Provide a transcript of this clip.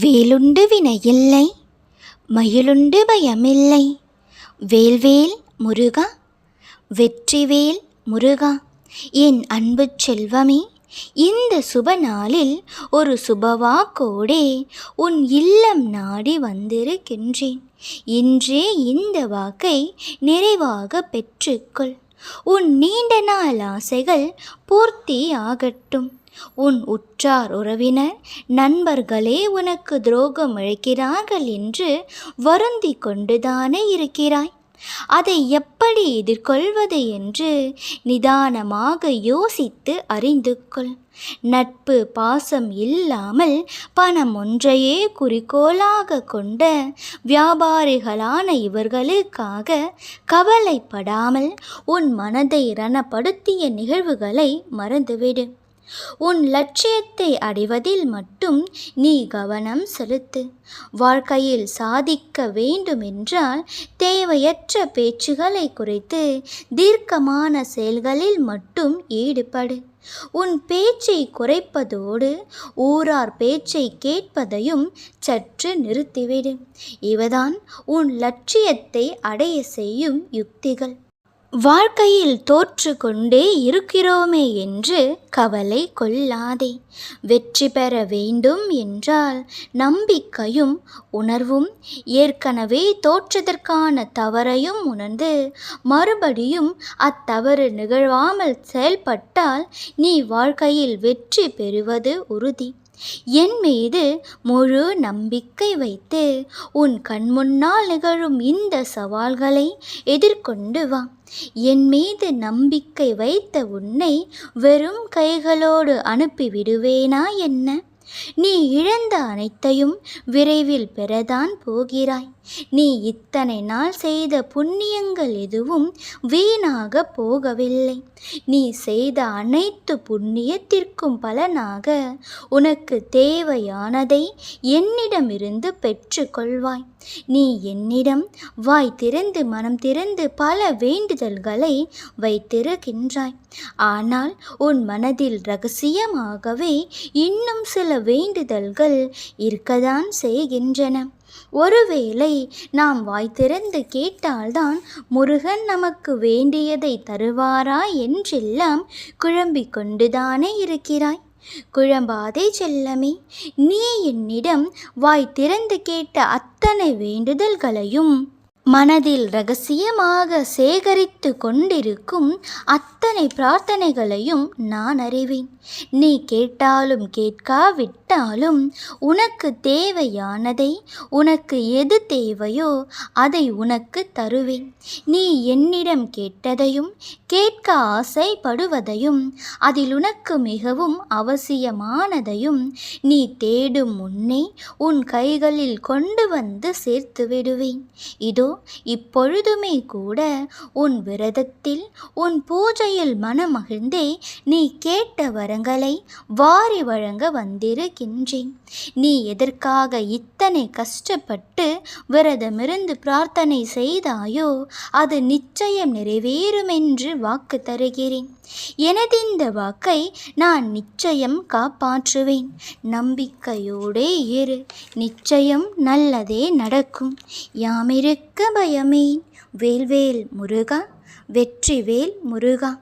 வேலுண்டு வினையில்லை மயிலுண்டு பயமில்லை. வேல்வேல் முருகா வெற்றிவேல் முருகா என் அன்பு செல்வமே இந்த சுப நாளில் ஒரு சுபவாக்கோடே உன் இல்லம் நாடி வந்திருக்கின்றேன். இன்றே இந்த வாக்கை நிறைவாக பெற்றுக்கொள். உன் நீண்ட நாள் ஆசைகள் பூர்த்தி ஆகட்டும் உன் உற்றார் உறவினர் நண்பர்களே உனக்கு துரோகம் இழைக்கிறார்கள் என்று வருந்தி கொண்டுதானே இருக்கிறாய்? அதை எப்படி எதிர்கொள்வது என்று நிதானமாக யோசித்து அறிந்து கொள். நட்பு பாசம் இல்லாமல் பணம் ஒன்றையே குறிக்கோளாக கொண்ட வியாபாரிகளான இவர்களுக்காக கவலைப்படாமல் உன் மனதை ரணப்படுத்திய நிகழ்வுகளை மறந்துவிடு. உன் லட்சியத்தை அடைவதில் மட்டும் நீ கவனம் செலுத்து. வாழ்க்கையில் சாதிக்க வேண்டுமென்றால் தேவையற்ற பேச்சுகளை குறைத்து தீர்க்கமான செயல்களில் மட்டும் ஈடுபடு. உன் பேச்சை குறைப்பதோடு ஊரார் பேச்சை கேட்பதையும் சற்று நிறுத்திவிடு. இவதான் உன் லட்சியத்தை அடைய செய்யும் யுக்திகள். வாழ்க்கையில் தோற்று கொண்டே இருக்கிறோமே என்று கவலை கொள்ளாதே. வெற்றி பெற வேண்டும் என்றால் நம்பிக்கையும் உணர்வும் ஏற்கனவே தோற்றதற்கான தவறையும் உணர்ந்து மறுபடியும் அத்தவறு நிகழ்வாமல் செயல்பட்டால் நீ வாழ்க்கையில் வெற்றி பெறுவது உறுதி. என் மீது முழு நம்பிக்கை வைத்து உன் கண்முன்னால் நிகழும் இந்த சவால்களை எதிர்கொண்டு வா. என் மீது நம்பிக்கை வைத்த உன்னை வெறும் கைகளோடு அனுப்பிவிடுவேனா என்ன? நீ இழந்த அனைத்தையும் விரைவில் பெறதான் போகிறாய். நீ இத்தனை நாள் செய்த புண்ணியங்கள் எதுவும் வீணாக போகவில்லை. நீ செய்த அனைத்து புண்ணியத்திற்கும் பலனாக உனக்கு தேவையானதை என்னிடமிருந்து பெற்றுக்கொள்வாய். நீ என்னிடம் வாய் திறந்து மனம் திறந்து பல வேண்டுதல்களை வைத்திருக்கின்றாய். ஆனால் உன் மனதில் ரகசியமாகவே இன்னும் சில வேண்டுதல்கள் இருக்கதான் செய்கின்றன. ஒருவேளை நாம் வாய் திறந்து கேட்டால்தான் முருகன் நமக்கு வேண்டியதை தருவாரா என்றெல்லாம் குழம்பிக் கொண்டுதானே இருக்கிறாய். குழம்பாதே செல்லமே நீ என்னிடம் வாய் திறந்து கேட்ட அத்தனை வேண்டுதல்களையும் மனதில் ரகசியமாக சேகரித்து கொண்டிருக்கும் அத்தனை பிரார்த்தனைகளையும் நான் அறிவேன். நீ கேட்டாலும் கேட்டாலும் உனக்கு தேவையானதை உனக்கு எது தேவையோ அதை உனக்கு தருவேன். நீ என்னிடம் கேட்டதையும் கேட்க ஆசைப்படுவதையும் அதில் உனக்கு மிகவும் அவசியமானதையும் நீ தேடும் முன்னே உன் கைகளில் கொண்டு வந்து சேர்த்து விடுவேன். இதோ இப்பொழுதுமே கூட உன் விரதத்தில் உன் பூஜையில் மனமகிழ்ந்தே நீ கேட்ட வரங்களை வாரி வழங்க இருக்கின்றேன் நீ எதற்காக இத்தனை கஷ்டப்பட்டு விரதமிருந்து பிரார்த்தனை செய்தாயோ அது நிச்சயம் நிறைவேறும் என்று வாக்கு தருகிறேன். எனது இந்த வாக்கை நான் நிச்சயம் காப்பாற்றுவேன். நம்பிக்கையோடே இரு. நிச்சயம் நல்லதே நடக்கும். யாமிருக்க பயமேன். வேல்வேல் முருகா வெற்றிவேல் முருகா.